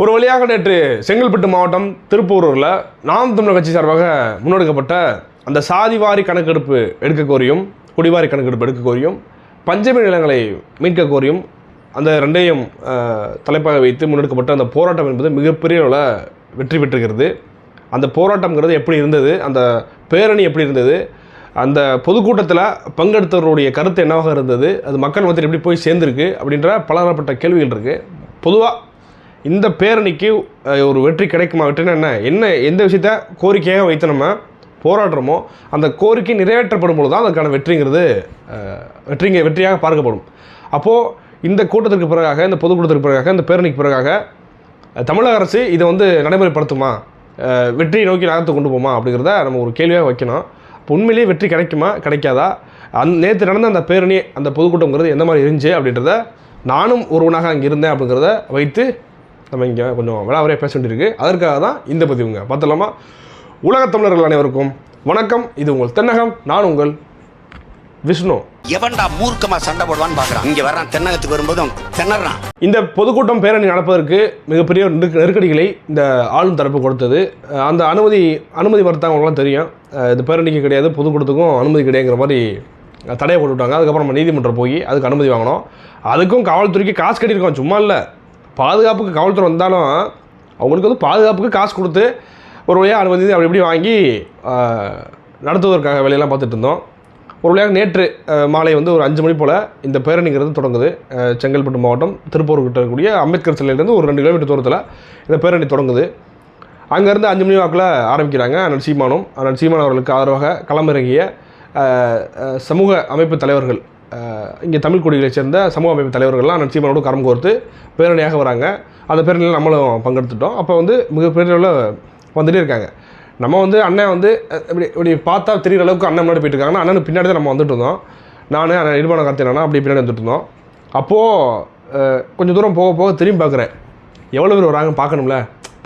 ஒரு வழியாக நேற்று செங்கல்பட்டு மாவட்டம் திருப்பூரூரில் நாம் தமிழர் கட்சி சார்பாக முன்னெடுக்கப்பட்ட அந்த சாதிவாரி கணக்கெடுப்பு எடுக்க கோரியும் குடிவாரி கணக்கெடுப்பு எடுக்க கோரியும் பஞ்சமி நிலங்களை மீட்க கோரியும் அந்த ரெண்டையும் தலைப்பாக வைத்து முன்னெடுக்கப்பட்ட அந்த போராட்டம் என்பது மிகப்பெரிய அளவில் வெற்றி பெற்றிருக்கிறது. அந்த போராட்டம்ங்கிறது எப்படி இருந்தது? அந்த பேரணி எப்படி இருந்தது? அந்த பொதுக்கூட்டத்தில் பங்கெடுத்தவருடைய கருத்து என்னவாக இருந்தது? அது மக்கள் மத்தியில் எப்படி போய் சேர்ந்துருக்கு? அப்படின்ற பலதரப்பட்ட கேள்விகள் இருக்குது பொதுவாக இந்த பேரணிக்கு ஒரு வெற்றி கிடைக்குமா? வெற்றினா என்ன? என்ன எந்த விஷயத்த கோரிக்கையாக வைத்து நம்ம போராடுறோமோ அந்த கோரிக்கை நிறைவேற்றப்படும் பொழுது தான் அதுக்கான வெற்றிங்கிறது வெற்றிங்க வெற்றியாக பார்க்கப்படும். அப்போது இந்த கூட்டத்திற்கு பிறகாக இந்த பொதுக்கூட்டத்திற்கு பிறகாக இந்த பேரணிக்கு பிறகாக தமிழக அரசு இதை வந்து நடைமுறைப்படுத்துமா? வெற்றியை நோக்கி நகர்த்து கொண்டு போமா அப்படிங்கிறத நம்ம ஒரு கேள்வியாக வைக்கணும். இப்போ உண்மையிலேயே வெற்றி கிடைக்குமா? கிடைக்காதா? அந் நேற்று நடந்த அந்த பேரணி அந்த பொதுக்கூட்டங்கிறது எந்த மாதிரி இருந்துச்சு அப்படின்றத நானும் ஒருவனாக அங்கே இருந்தேன் அப்படிங்கிறத வைத்து நம்ம இங்கே கொஞ்சம் விளாவரையாக பேச வேண்டியிருக்கு. அதற்காக தான் இந்த பதிவுங்க பார்த்தலாமா உலகத் தமிழர்கள் அனைவருக்கும் வணக்கம். இது உங்கள் தென்னகம். நான் உங்கள் விஷ்ணு. எவன்டா மூர்க்கமா சண்டை போடுவான்னு பாக்குறான் இங்க வர்றான். தென்னகத்துக்கு வரும்போதும் திணறான் இந்த பொதுக்கூட்டம் பேரணி நடப்பதற்கு மிகப்பெரிய நெருக்க- நெருக்கடிகளை இந்த ஆளும் தரப்பு கொடுத்தது. அந்த அனுமதி அனுமதி மறுத்தவங்களாம் தெரியும். இது பேரணிக்கு கிடையாது. பொதுக்கூட்டத்துக்கும் அனுமதி கிடையாங்கிற மாதிரி தடையை போட்டு விட்டாங்க அதுக்கப்புறம் நம்ம நீதிமன்றம் போய் அதுக்கு அனுமதி வாங்கினோம். அதுக்கும் காவல்துறைக்கு காசு கட்டியிருக்கோம். சும்மா இல்லை. பாதுகாப்புக்கு காவல்துறை வந்தாலும் அவங்களுக்கு வந்து பாதுகாப்புக்கு காசு கொடுத்து ஒரு வழியாக அனுமதி அப்படி இப்படி வாங்கி நடத்துவதற்காக வேலையெல்லாம் பார்த்துட்டு இருந்தோம். ஒரு வழியாக நேற்று மாலை வந்து ஒரு அஞ்சு மணி போல் இந்த பேரணிங்கிறது தொடங்குது. செங்கல்பட்டு மாவட்டம் திருப்பூர் கிட்ட இருக்கக்கூடிய அம்பேத்கர் சிலையிலேருந்து ஒரு ரெண்டு கிலோமீட்டர் தூரத்தில் இந்த பேரணி தொடங்குது. அங்கேருந்து அஞ்சு மணி வாக்கில் ஆரம்பிக்கிறாங்க அண்ணன் சீமானும். அண்ணன் சீமான் அவர்களுக்கு ஆதரவாக களமிறங்கிய சமூக அமைப்பு தலைவர்கள் இங்கே தமிழ் குடிகளைச் சேர்ந்த சமூக அமைப்பு தலைவர்கள்லாம் அண்ணன் சீமானோடு கரம் கோர்த்து பேரணியாக வராங்க. அந்த பேரணியில் நம்மளும் பங்கெடுத்துட்டோம். அப்போ வந்து மிகப்பெரிய அளவில் வந்துகிட்டே இருக்காங்க. நம்ம வந்து அண்ணன் வந்து இப்படி இப்படி பார்த்தா தெரிகிற அளவுக்கு அண்ணன் முன்னாடி போயிட்டு இருக்காங்கன்னா அண்ணனுக்கு பின்னாடி தான் நம்ம வந்துட்டு இருந்தோம். நான் அண்ணன் நிர்மாண கார்த்தினா அப்படி பின்னாடி வந்துட்டு இருந்தோம். அப்போது கொஞ்சம் தூரம் போக போக திரும்பி பார்க்குறேன். எவ்வளோ பேர் வராங்க பார்க்கணும்ல.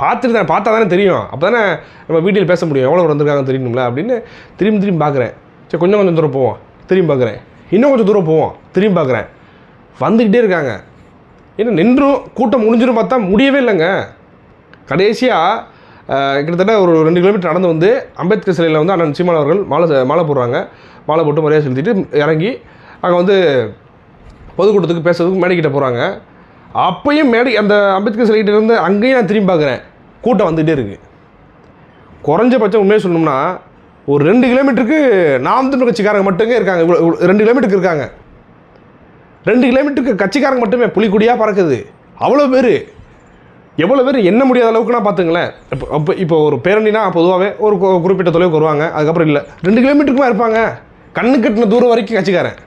பார்த்துட்டு தான் பார்த்தா தானே தெரியும். அப்போ தானே நம்ம வீட்டில் பேச முடியும். எவ்வளோ பேர் வந்திருக்காங்க தெரியணும்ல அப்படின்னு திரும்பி திரும்பி பார்க்குறேன். சரி கொஞ்சம் கொஞ்சம் தூரம் போவோம். திரும்பி பார்க்குறேன். இன்னும் கொஞ்சம் தூரம் போவோம். திரும்பி பார்க்குறேன். வந்துக்கிட்டே இருக்காங்க. ஏன்னா நின்றும் கூட்டம் முடிஞ்சிடும் பார்த்தா முடியவே இல்லைங்க. கடைசியாக கிட்டத்தட்ட ஒரு ரெண்டு கிலோமீட்டர் நடந்து வந்து அம்பேத்கர் சிலையில் வந்து அண்ணன் சீமான் அவர்கள் மாலை மாலை போடுறாங்க. மாலை போட்டு மரியாதை செலுத்திட்டு இறங்கி அங்கே வந்து பொதுக்கூட்டத்துக்கு பேசுறதுக்கு மேடைக்கிட்ட போகிறாங்க அப்பையும் மேடை அந்த அம்பேத்கர் சிலைகிட்ட இருந்து அங்கேயும் நான் திரும்பி பார்க்குறேன். கூட்டம் வந்துகிட்டே இருக்குது குறைஞ்சபட்சம் உண்மையை சொல்லணும்னா ஒரு ரெண்டு கிலோமீட்டருக்கு நாம் தமிழ் கட்சிக்காரங்க மட்டுமே இருக்காங்க. இவ்வளோ ரெண்டு கிலோமீட்டருக்கு இருக்காங்க. ரெண்டு கிலோமீட்டருக்கு கட்சிக்காரங்க மட்டுமே புலிக்குடியாக பறக்குது. அவ்வளோ பேர். எவ்வளோ பேர் என்ன முடியாத அளவுக்குனா பார்த்துங்களேன். இப்போ அப்போ இப்போ ஒரு பேரணினா பொதுவாகவே ஒரு குறிப்பிட்ட தொலைவுக்கு வருவாங்க. அதுக்கப்புறம் இல்லை. ரெண்டு கிலோமீட்டருக்குமா இருப்பாங்க? கண்ணு கட்டின தூரம் வரைக்கும் கட்சிக்காரன்.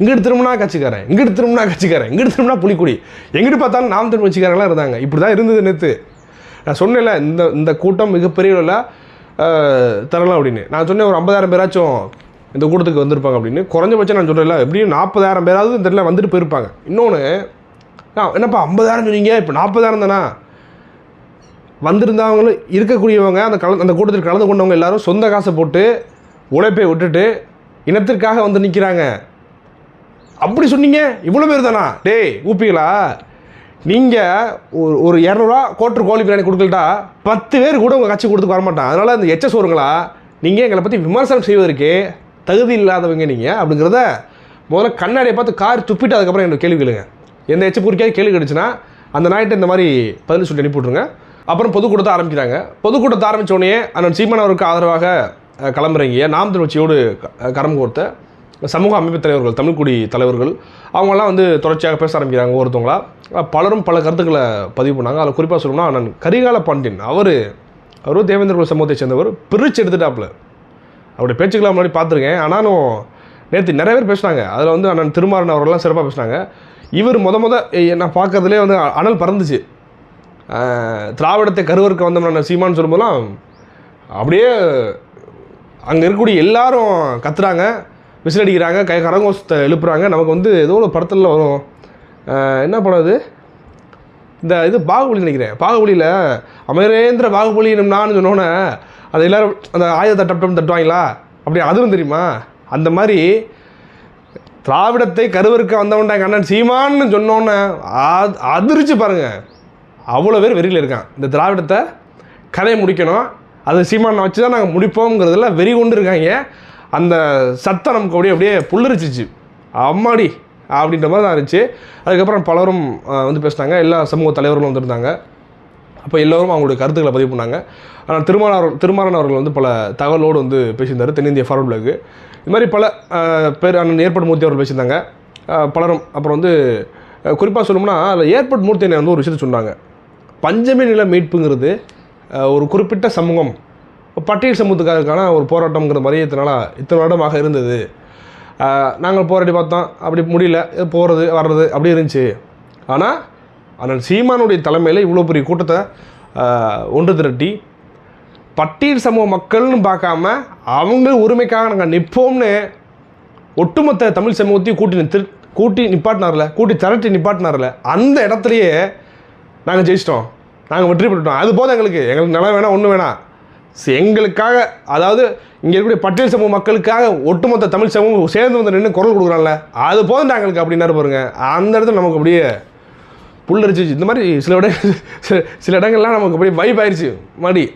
இங்கிட்டு திரும்பினா கட்சிக்காரன். இங்கிட்டு திரும்பினா கட்சிக்காரன். இங்கிட்டு திரும்பினா புலிக்குடி. எங்கிட்டு பார்த்தாலும் நாம் திரும்ப கட்சிக்காரங்களாம் இருந்தாங்க. இப்படி தான் இருந்தது நேற்று நான் சொன்னேன்ல இந்த இந்த கூட்டம் மிகப்பெரிய அளவில் தரலாம் அப்படின்னு. நான் சொன்னேன் ஒரு ஐம்பதாயிரம் பேராச்சும் இந்த கூட்டத்துக்கு வந்திருப்பாங்க அப்படின்னு. குறைஞ்சபட்சம் நான் சொல்கிறேன்ல எப்படியும் நாற்பதாயிரம் பேராவது இந்த வந்துட்டு போயிருப்பாங்க. இன்னொன்று என்னப்பா ஐம்பதாயிரம் சொன்னீங்க? இப்போ நாற்பதாயிரம் தானா? வந்திருந்தவங்களும் இருக்கக்கூடியவங்க அந்த கல அந்த கூட்டத்தில் கலந்து கொண்டவங்க எல்லாரும் சொந்த காசை போட்டு உழைப்பை விட்டுட்டு இனத்திற்காக வந்து நிற்கிறாங்க அப்படி சொன்னீங்க? இவ்வளோ பேர் தானா? டேய் ஊப்பிகளா? நீங்கள் ஒரு ஒரு இரநூறுவா கோட்டர் கோழி பிரியாணி கொடுக்கலட்டா பத்து பேர் கூட உங்கள் கட்சி கொடுத்துக்கு வரமாட்டான். அதனால் அந்த எச்ச சோறுங்களா நீங்கள் எங்களை பற்றி விமர்சனம் செய்வதற்கு தகுதி இல்லாதவங்க நீங்கள் அப்படிங்கிறத முதல்ல கண்ணாடியை பார்த்து கார் துப்பிட்டு அதுக்கப்புறம் என்னோட கேள்வி கேளுங்க. எந்த எச்ச பொறிக்காவது கேள்வி கிடைச்சுன்னா அந்த நாய்ட்டு இந்த மாதிரி பதில் சொல்லி அனுப்பி விட்ருங்க அப்புறம் பொதுக்கூட்டத்தை ஆரம்பிக்கிறாங்க. பொதுக்கூட்டத்தை ஆரம்பித்தோடனே அண்ணன் சீமான் அவருக்கு ஆதரவாக கிளம்புறீங்க. நாம் திருச்சியோடு கரம் கோர்த்த. சமூக அமைப்பு தலைவர்கள் தமிழ்குடி தலைவர்கள் அவங்கெல்லாம் வந்து தொடர்ச்சியாக பேச ஆரம்பிக்கிறாங்க ஒருத்தவங்களா பலரும் பல கருத்துக்களை பதிவு பண்ணாங்க. அதில் குறிப்பாக சொல்லணும்னா நான் கரிகால பாண்டியன் அவர் அவரும் தேவேந்திர குல சமூகத்தை சேர்ந்தவர் பிரித்து எடுத்துட்டாப்புல. அவருடைய பேச்சுக்கெல்லாம் முன்னாடி பார்த்துருக்கேன். ஆனாலும் நேற்று நிறைய பேர் பேசினாங்க. அதில் வந்து அண்ணன் திருமாறன் அவரெல்லாம் சிறப்பாக பேசினாங்க. இவர் முத முத நான் பார்க்கறதுலே வந்து அனல் பறந்துச்சு. திராவிடத்தை கருவருக்கு வந்தோம்னா சீமான்னு சொல்லும்போதெல்லாம் அப்படியே அங்கே இருக்கக்கூடிய எல்லாரும் கத்துறாங்க. விசில் அடிக்கிறாங்க கை கரங்கோசத்தை எழுப்புறாங்க. நமக்கு வந்து ஏதோ ஒரு படத்தில் வரும். என்ன படம் அது? இந்த இது பாகுபலி நினைக்கிறேன். பாகுபலியில் அமரேந்திர பாகுபலி நான் சொன்னோன்னே அது எல்லோரும் அந்த ஆயுதத்தை டப் டப் தட்டுவாங்களா? அப்படி அதுவும் தெரியுமா? அந்த மாதிரி திராவிடத்தை கருவறுக்க வந்தவன்டாங்க எங்கள் அண்ணன் சீமான்னு சொன்னோன்னே அது அதிர்ச்சி பாருங்கள் அவ்வளோ பேர் வெறியில் இருக்கான். இந்த திராவிடத்தை கதையை முடிக்கணும். அது சீமானை வச்சு தான் நாங்கள் முடிப்போங்கிறதுல வெறி கொண்டு இருக்காங்க. அந்த சத்தம் நமக்கு அப்படியே அப்படியே புல்லரிச்சிச்சு. அம்மாடி அப்படின்ற மாதிரி தான் இருந்துச்சு. அதுக்கப்புறம் பலரும் வந்து பேசினாங்க. எல்லா சமூக தலைவர்களும் வந்திருந்தாங்க. அப்போ எல்லோரும் அவங்களுடைய கருத்துக்களை பதிவு பண்ணாங்க. ஆனால் திருமாவளவன் திருமாறன் அவர்கள் வந்து பல தகவலோடு வந்து பேசியிருந்தார். தென்னிந்திய ஃபார்வர்ட் பிளாக்கு இது மாதிரி பல பேர் அண்ணன் ஏற்பாடு மூர்த்தி அவர்கள் பேசியிருந்தாங்க. பலரும். அப்புறம் வந்து குறிப்பாக சொல்லணும்னா அதில் ஏற்பட் மூர்த்தி என்னை வந்து ஒரு விஷயத்தை சொன்னாங்க. பஞ்சமி நில மீட்புங்கிறது ஒரு குறிப்பிட்ட சமூகம் பட்டியல் சமூகத்துக்கான ஒரு போராட்டம்ங்கிற மாதிரி இத்தனை நாளா இத்தனை வருடமாக இருந்தது. நாங்கள் போராடி பார்த்தோம். அப்படி முடியல. போகிறது வர்றது அப்படி இருந்துச்சு. ஆனால் அண்ணன் சீமானுடைய தலைமையில் இவ்வளோ பெரிய கூட்டத்தை ஒன்று திரட்டி பட்டியல் சமூக மக்கள்னு பார்க்காம அவங்க உரிமைக்காக நாங்கள் நிற்போம்னு ஒட்டுமொத்த தமிழ் சமூகத்தையும் கூட்டி நிறு கூட்டி நிப்பாட்டினார்ல கூட்டி திரட்டி நிப்பாட்டினார்ல அந்த இடத்துலையே நாங்கள் ஜெயிச்சிட்டோம். நாங்கள் வெற்றி பெற்றுட்டோம். அது போதும் எங்களுக்கு. எங்களுக்கு நிலம் வேணாம் ஒன்றும் வேணாம். எங்களுக்காக அதாவது இங்கே இருக்கக்கூடிய பட்டியல் சமூக மக்களுக்காக ஒட்டுமொத்த தமிழ் சமூகம் சேர்ந்து வந்து நின்று குரல் கொடுக்குறாங்கல்ல அது போதும் நாங்களுக்கு அப்படின்னாரு பாருங்க. அந்த இடத்துல நமக்கு அப்படியே புல்லரிச்சு இந்த மாதிரி சில இட சில சில இடங்கள்லாம் நமக்கு அப்படியே வைப் ஆயிடுச்சு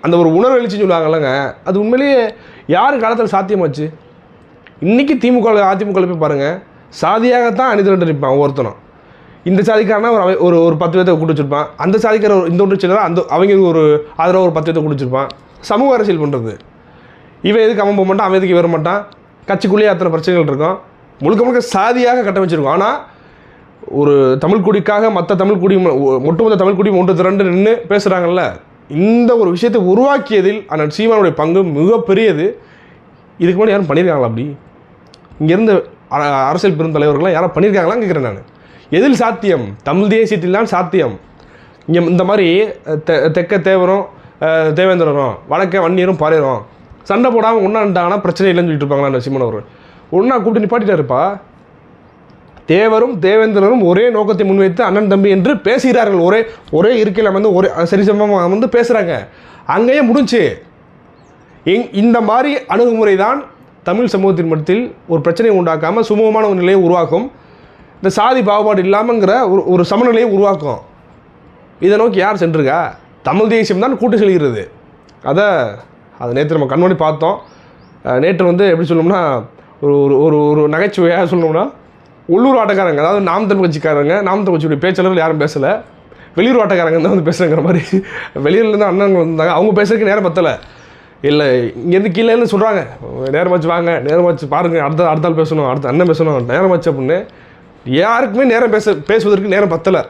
அந்த ஒரு உணர்வு எழுச்சின்னு சொல்லுவாங்கல்லங்க. அது உண்மையிலேயே யார் காலத்தில் சாத்தியமாச்சு? இன்றைக்கி திமுக அதிமுக போய் பாருங்கள் சாதியாகத்தான் அணிதிரண்டு இருப்பான் ஒவ்வொருத்தனும். இந்த சாதிக்காரனா ஒரு ஒரு ஒரு பத்து பேர்த்த கூட்டு வச்சிருப்பான். அந்த சாதிக்கார ஒரு இந்த ஒன்று சிலர் அந்த அவங்களுக்கு ஒரு ஆதரவாக ஒரு பத்து பேர்த்த கூட்டு வச்சிருப்பான். சமூக அரசியல் பண்ணுறது இவன் எதுக்கு அவன் போக மாட்டான் அவன் எதுக்கு வர மாட்டான்? கட்சிக்குள்ளேயே அத்தனை பிரச்சனைகள் இருக்கும். முழுக்க முழுக்க சாதியாக கட்டமைச்சிருக்கும் ஆனால் ஒரு தமிழ் குடிக்காக மற்ற தமிழ் குடி ஒட்டுமொத்த தமிழ் குடி ஒன்று திரண்டு நின்று பேசுகிறாங்கல்ல இந்த ஒரு விஷயத்தை உருவாக்கியதில் அண்ணன் சீமானுடைய பங்கு மிகப்பெரியது. இதுக்கு முன்னாடி யாரும் பண்ணியிருக்காங்களா அப்படி? இங்கேருந்து அரசியல் பெருந்தலைவர்கள்லாம் யாரும் பண்ணியிருக்காங்களான்னு கேட்குறேன் நான். எதில் சாத்தியம்? தமிழ் தேசியத்தில் தான் சாத்தியம். இங்கே இந்த மாதிரி தெ தெற்க தேவரும் தேவேந்திரனும் தேவேந்திரரும் வன்னியரும் பாரிரும் சண்டை போடாமல் ஒன்றாண்டாங்கன்னா பிரச்சனை இல்லைன்னு சொல்லிட்டு இருப்பாங்களா சீமன் அவர் ஒன்றா கூப்பிட்டு நிப்பாட்டிட்டாருப்பா. தேவரும் தேவேந்திரரும் ஒரே நோக்கத்தை முன்வைத்து அண்ணன் தம்பி என்று பேசுகிறார்கள். ஒரே ஒரே இருக்கையில் வந்து ஒரே சரிசமமாக வந்து பேசுகிறாங்க அங்கேயே முடிஞ்சு. இங் இந்த மாதிரி அணுகுமுறை தான் தமிழ் சமூகத்தின் மட்டத்தில் ஒரு பிரச்சனையை உண்டாக்காமல் சுமூகமான ஒரு நிலையை உருவாக்கும். இந்த சாதி பாகுபாடு இல்லாமங்கிற ஒரு ஒரு சமநிலையை உருவாக்கும். இதை நோக்கி யார் சென்றிருக்கா? தமிழ் தேசியம் தான் கூட்டு செல்கிறது. அதை அதை நேற்று நம்ம கண்மணி பார்த்தோம். நேற்று வந்து எப்படி சொல்லணும்னா ஒரு ஒரு ஒரு ஒரு நகைச்சுவையாக சொல்லணும்னா உள்ளூர் ஆட்டக்காரங்க அதாவது நாம் தமிழ் கட்சிக்காரங்க நாம் தமிழ் கட்சியுடைய பேச்சாளர்கள் யாரும் பேசலை. வெளியூர் ஆட்டக்காரங்க தான் வந்து பேசுகிறங்கிற மாதிரி. வெளியூர்லேருந்து அண்ணன் வந்தாங்க. அவங்க பேசுறதுக்கு நேரம் பத்தலை. இல்லை இங்கேருந்து கீழேருந்து சொல்கிறாங்க நேரம் வச்சு வாங்க நேரம் வச்சு பாருங்கள் அடுத்த அடுத்த ஆள் பேசணும் அடுத்த அண்ணன் பேசணும் நேரம் வச்சு அப்படின்னு. யாருக்குமே நேரம் பேச பேசுவதற்கு நேரம் பத்தலை.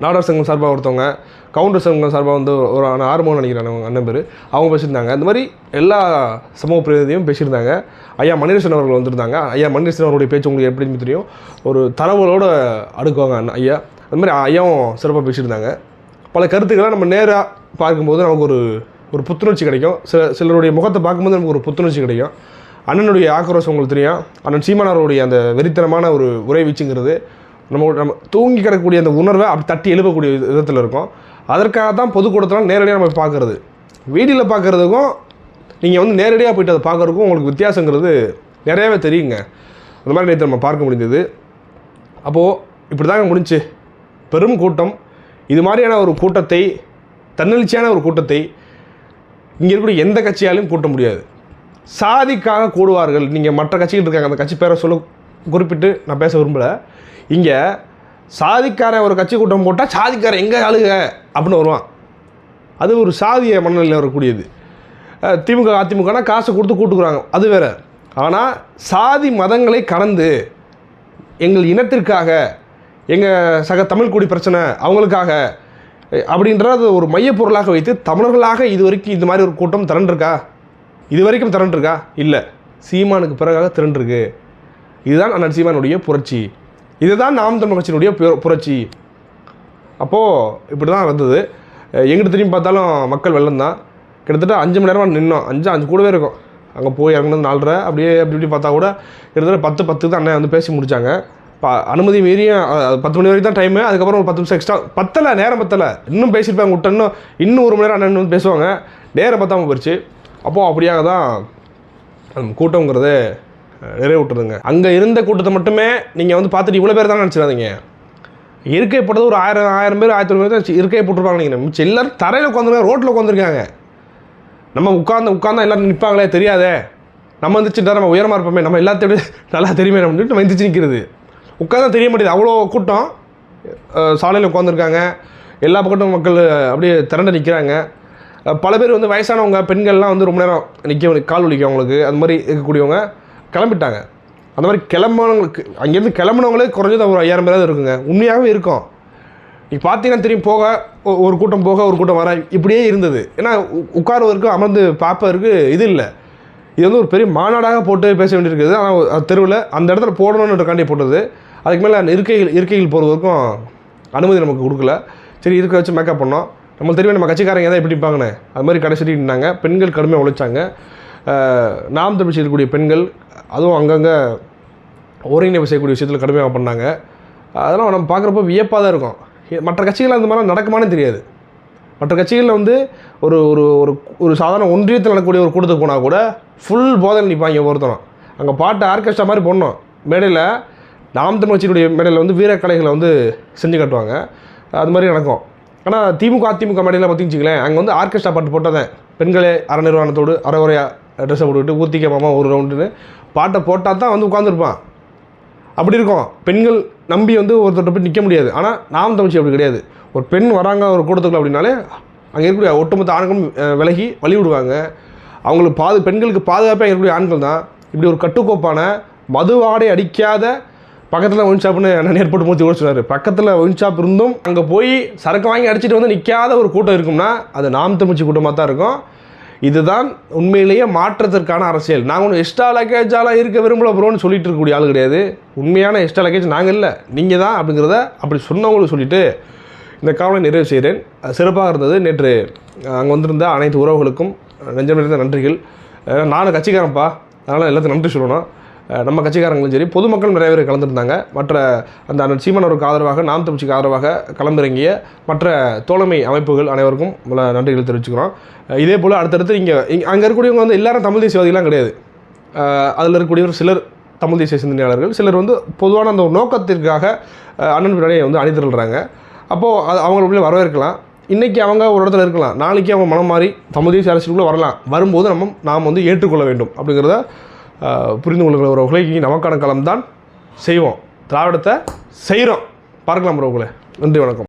நாடார் சங்கம் சார்பாக ஒருத்தவங்க கவுண்டர் சங்கம் சார்பாக வந்து ஒரு அண்ணன் ஆறுமோன்னு நினைக்கிறேன் அவங்க அண்ணன் பேர். அவங்க பேசியிருந்தாங்க. இந்த மாதிரி எல்லா சமூக பிரதிநிதியும் பேசியிருந்தாங்க. ஐயா மணிரசன் அவர்கள் வந்திருந்தாங்க. ஐயா மணிரசன் அவருடைய பேச்சு உங்களுக்கு எப்படி தெரியும்? ஒரு தரவுகளோடு அடுக்குவாங்க அண்ணன் ஐயா. அந்த மாதிரி ஐயாவும் சிறப்பாக பேசியிருந்தாங்க. பல கருத்துக்களை நம்ம நேராக பார்க்கும்போது நமக்கு ஒரு ஒரு புத்துணர்ச்சி கிடைக்கும். சில சிலருடைய முகத்தை பார்க்கும்போது நமக்கு ஒரு புத்துணர்ச்சி கிடைக்கும். அண்ணனுடைய ஆக்ரோஷம் உங்களுக்கு தெரியும். அண்ணன் சீமானவருடைய அந்த வெறித்தனமான ஒரு உரை வீச்சுங்கிறது நம்ம நம்ம தூங்கி கிடக்கக்கூடிய அந்த உணர்வை அப்படி தட்டி எழுப்பக்கூடிய விதத்தில் இருக்கும். அதற்காக தான் பொதுக்கூட்டத்தில் நேரடியாக நம்ம பார்க்குறது. வீடியோவில் பார்க்குறதுக்கும் நீங்கள் வந்து நேரடியாக போயிட்டு அதை பார்க்குறதுக்கும் உங்களுக்கு வித்தியாசங்கிறது நிறையாவே தெரியுங்க. அந்த மாதிரி நேற்று நம்ம பார்க்க முடிஞ்சது அப்போது இப்படி தாங்க முடிஞ்சு. பெரும் கூட்டம். இது மாதிரியான ஒரு கூட்டத்தை தன்னெழுச்சியான ஒரு கூட்டத்தை இங்கே இருக்கக்கூடிய எந்த கட்சியாலையும் கூட்ட முடியாது. சாதிக்காக கூடுவார்கள். நீங்கள் மற்ற கட்சிகள் இருக்காங்க அந்த கட்சி பேரை சொல்ல குறிப்பிட்டு நான் பேச விரும்பலை. இங்கே சாதிக்காரன் ஒரு கட்சி கூட்டம் போட்டால் சாதிக்காரன் எங்கே ஆளுக அப்படின்னு வருவான். அது ஒரு சாதிய மனநிலையில் வரக்கூடியது. திமுக அதிமுகனா காசை கொடுத்து கூட்டுக்குறாங்க. அது வேற. ஆனால் சாதி மதங்களை கடந்து எங்கள் இனத்திற்காக எங்கள் சக தமிழ்குடி பிரச்சனை அவங்களுக்காக அப்படின்றத ஒரு மையப்பொருளாக வைத்து தமிழர்களாக இது வரைக்கும் இது மாதிரி ஒரு கூட்டம் திரண்டிருக்கா? இது வரைக்கும் திரண்டிருக்கா? இல்லை. சீமானுக்கு பிறகாக திரண்டிருக்கு. இதுதான் அண்ணன் சீமானுடைய புரட்சி. இதுதான் நாம் தமிழ் கட்சியினுடைய புரட்சி. அப்போது இப்படி தான் வந்தது எங்கிட்ட திரும்பி பார்த்தாலும் மக்கள் வெள்ளம் தான். கிட்டத்தட்ட அஞ்சு மணி நேரமாக நின்னோம். அஞ்சு அஞ்சு கூடவே இருக்கும். அங்கே போய் இறங்குனது நாலரை அப்படியே அப்படி இப்படி பார்த்தா கூட கிட்டத்தட்ட பத்து பத்து தான் அண்ணன் வந்து பேசி முடித்தாங்க அனுமதி மீறியும் பத்து மணி வரைக்கும் தான் டைமு அதுக்கப்புறம் ஒரு பத்து நிமிஷம் எக்ஸ்ட்ரா பத்தலை நேரம் பத்தலை. இன்னும் பேசியிருப்பாங்க விட்ட இன்னும் இன்னும் ஒரு மணி நேரம் அண்ணன் வந்து பேசுவாங்க. நேரம் பத்தாமல் போயிடுச்சு அப்போது அப்படியாக தான் கூட்டங்கிறது கூட்டங்கிறதே நிறைவேற்றுதுங்க அங்கே இருந்த கூட்டத்தை மட்டுமே நீங்கள் வந்து பார்த்துட்டு இவ்வளோ பேர் தான் நினச்சிடாதீங்க. இருக்கை போட்டது ஒரு ஆயிரம் ஆயிரம் பேர் ஆயிரத்தி தொள்ளாயிரம் பேர் இருக்கை போட்டிருப்பாங்க நீங்கள் மிச்சம் எல்லாரும் தரையில் உட்காந்துருக்காங்க ரோட்டில் உட்காந்துருக்காங்க நம்ம உட்காந்து உட்காந்தா எல்லோரும் நிற்பாங்களே தெரியாதே. நம்ம வந்துச்சுட்டா நம்ம உயரமாக இருப்போமே நம்ம எல்லாத்தையும் நல்லா தெரியுமே அப்படின்னு சொல்லிட்டு நம்ம எந்திரிச்சு நிற்கிறது உட்காந்தா தெரிய மாட்டேது அவ்வளோ கூட்டம். சாலையில் உட்காந்துருக்காங்க எல்லா பக்கட்டும் மக்கள் அப்படியே திரண்டு நிற்கிறாங்க பல பேர் வந்து வயசானவங்க பெண்கள்லாம் வந்து ரொம்ப நேரம் நிற்க கால் வலிக்கும் அவங்களுக்கு. அது மாதிரி இருக்கக்கூடியவங்க. கிளம்பிட்டாங்க. அந்த மாதிரி கிளம்புனவங்களுக்கு அங்கேருந்து கிளம்புனவங்களே குறைஞ்சது ஒரு ஐயாயிரம் பேராவது இருக்குங்க. உண்மையாகவே இருக்கும். நீ பார்த்தீங்கன்னா தெரியும் போக ஒரு கூட்டம் போக ஒரு கூட்டம் வர இப்படியே இருந்தது. ஏன்னா உ- உட்காருவதற்கு அமர்ந்து பார்ப்பதற்கு இது இல்லை. இது வந்து ஒரு பெரிய மாநாடாக போட்டு பேச வேண்டியிருக்குது. ஆனால் தெருவில் அந்த இடத்துல போடணுன்றக்காண்டி போட்டது. அதுக்கு மேலே இருக்கைகள் இருக்கைகள் போகிறதுக்கும் அனுமதி நமக்கு கொடுக்கல. சரி இருக்க வச்சு மேக்கப் பண்ணோம். நம்மளுக்கு தெரியும் நம்ம கட்சிக்காரங்க தான் எப்படி இருப்பாங்கன்னு அது மாதிரி கடைசி நின்னாங்க. பெண்கள் கடுமையாக உழைச்சாங்க. நாம் தமிழ் செய்யக்கூடிய பெண்கள் அதுவும் அங்கங்கே ஒருங்கிணைப்பு செய்யக்கூடிய விஷயத்தில் கடுமையாக பண்ணாங்க. அதெல்லாம் நம்ம பார்க்குறப்ப வியப்பாக தான் இருக்கும். மற்ற கட்சிகளில் அந்த மாதிரிலாம் நடக்குமானே தெரியாது. மற்ற கட்சிகளில் வந்து ஒரு ஒரு ஒரு ஒரு சாதாரண ஒன்றியத்தில் நடக்கக்கூடிய ஒரு கூட்டத்துக்கு போனால் கூட ஃபுல் போதையில் நிற்பாங்க ஒருத்தனம் அங்கே பாட்டு ஆர்கெஸ்ட்ரா மாதிரி போடணும். மேடையில் நாம் தமிழ் கட்சியினுடைய மேடையில் வந்து வீரக்கலைகளை வந்து செஞ்சு காட்டுவாங்க. அது மாதிரி நடக்கும். ஆனால் திமுக அதிமுக மேடையில் பார்த்தீங்கன்னு அங்கே வந்து ஆர்கெஸ்ட்ரா பாட்டு போட்டதேன் பெண்களே அற நிர்வாணத்தோடு அறகுறையாக ட்ரெஸ்ஸை போட்டுக்கிட்டு ஊற்றிக்க மாமா ஒரு ரவுண்டுன்னு பாட்டை போட்டால் தான் வந்து உட்காந்துருப்பான் அப்படி இருக்கும். பெண்கள் நம்பி வந்து ஒருத்தர்கிட்ட போய் நிற்க முடியாது. ஆனால் நாம் தமிழ்ச்சி அப்படி கிடையாது. ஒரு பெண் வராங்க ஒரு கூட்டத்துக்குள்ள அப்படின்னாலே அங்கே இருக்கக்கூடிய ஒட்டுமொத்த ஆண்களும் விலகி வழி விடுவாங்க. அவங்களுக்கு பாது பெண்களுக்கு பாதுகாப்பாக இருக்கக்கூடிய ஆண்கள் தான். இப்படி ஒரு கட்டுக்கோப்பான மது வாடை அடிக்காத பக்கத்தில் ஒயின் ஷாப்னு அண்ணன் ஏற்பட்டு மூச்சு கூட சொன்னார். பக்கத்தில் ஒயின் ஷாப் இருந்தும் அங்கே போய் சரக்கு வாங்கி அடிச்சிட்டு வந்து நிற்காத ஒரு கூட்டம் இருக்கும்னா அது நாம் தமிழ்ச்சி கூட்டமாக தான் இருக்கும். இதுதான் உண்மையிலேயே மாற்றத்திற்கான அரசியல். நாங்கள் ஒன்றும் எக்ஸ்ட்ரா லக்கேஜாலாம் இருக்க விரும்பல ப்ரோன்னு சொல்லிட்டு இருக்கக்கூடிய ஆள் கிடையாது. உண்மையான எக்ஸ்ட்ரா லக்கேஜ் நாங்கள் இல்லை. நீங்கள் தான் அப்படிங்கிறத அப்படி சொன்னவங்களுக்கு சொல்லிவிட்டு இந்த காவலை நிறைவு செய்கிறேன். சிறப்பாக இருந்தது. நேற்று அங்கே வந்திருந்த அனைத்து உறவுகளுக்கும் நெஞ்சம் நிறைந்த நன்றிகள். நானும் கட்சிக்காரன்ப்பா. அதனால் எல்லாத்துக்கும் நன்றி சொல்லணும். நம்ம கட்சிக்காரங்களும் சரி பொதுமக்கள் நிறைய பேர் கலந்துருந்தாங்க. மற்ற அந்த அண்ணன் சீமானவருக்கு ஆதரவாக நாம் தமிழ்ச்சிக்கு ஆதரவாக களமிறங்கிய மற்ற தோழமை அமைப்புகள் அனைவருக்கும் முதல்ல நன்றிகள் தெரிவிச்சுக்கிறோம். இதே போல் அடுத்தடுத்து இங்கே இங்கே அங்கே இருக்கக்கூடியவங்க வந்து எல்லாரும் தமிழ் தேசியவாதிகளாம் கிடையாது. அதில் இருக்கக்கூடியவர் சிலர் தமிழ் தேசிய சிந்தனையாளர்கள் சிலர் வந்து பொதுவான அந்த ஒரு நோக்கத்திற்காக அண்ணன் பின்னாடியே வந்து அணிதிரள்றாங்க. அப்போது அது அவங்கள வரவேற்கலாம். இன்றைக்கி அவங்க ஒரு இடத்துல இருக்கலாம். நாளைக்கு அவங்க மனம் மாறி தமிழ் தேசிய அரசியலுக்குள்ளே வரலாம். வரும்போது நம்ம நாம் வந்து ஏற்றுக்கொள்ள வேண்டும் அப்படிங்கிறத புரிந்து கொள்கிற உறவுகளை. இனி நமக்கான களம்தான் செய்வோம். திராவிடத்தை செய்கிறோம் பார்க்கலாம் உறவுகளை. நன்றி வணக்கம்.